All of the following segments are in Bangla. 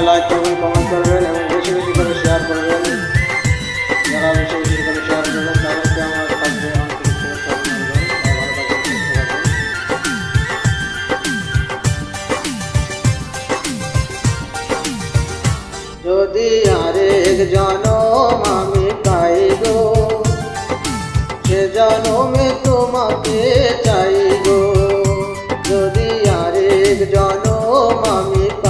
সবাই লাইক করবেন কমেন্ট করবেন এবং বেশি বেশি করে শেয়ার করবেন যারা বেশি বেশি করে শেয়ার করবেন তাদেরকে আমার থাকবে যদি আরেক জনম আমি পাই গো, সে জনমে তোমাকে চাই গো। যদি আরেক জনম আমি পাই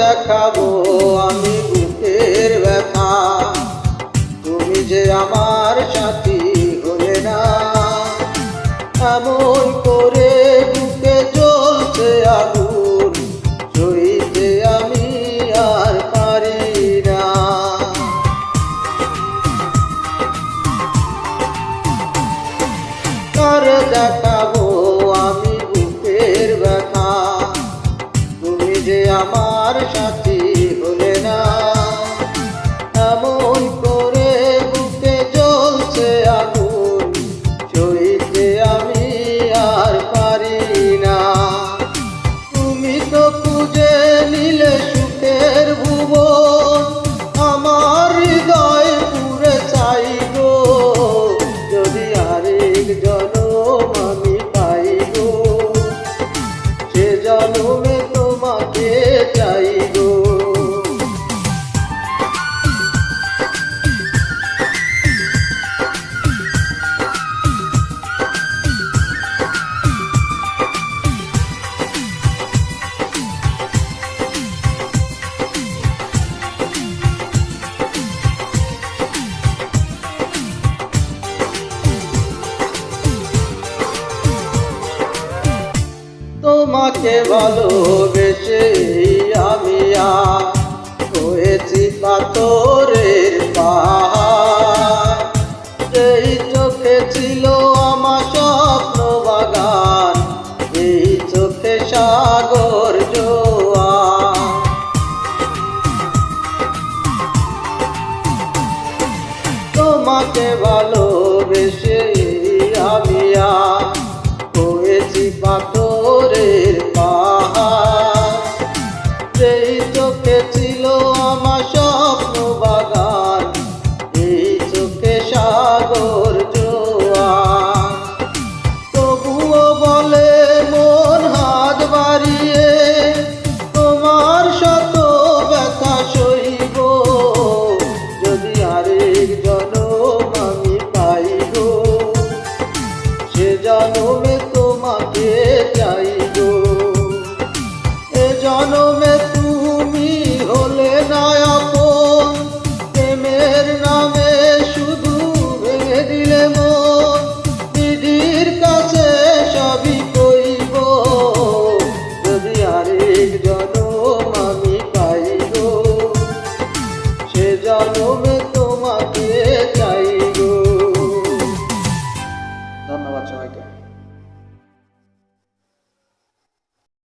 দেখাবো আমি বুকের ব্যথা। তুমি যে আমার সাথী হলে না। এমন করে বুকে চলছে আগুন। তুমি তোমাকে ভালোবেসে আমি আর হয়েছি পাথরের এই চোখে ছিল আমার স্বপ্ন বাগান, এই চোখে সাগর তোমাকে ভালোবেসে আমি আর হয়েছি পাথর চোখের পাহাড় যেই চোখে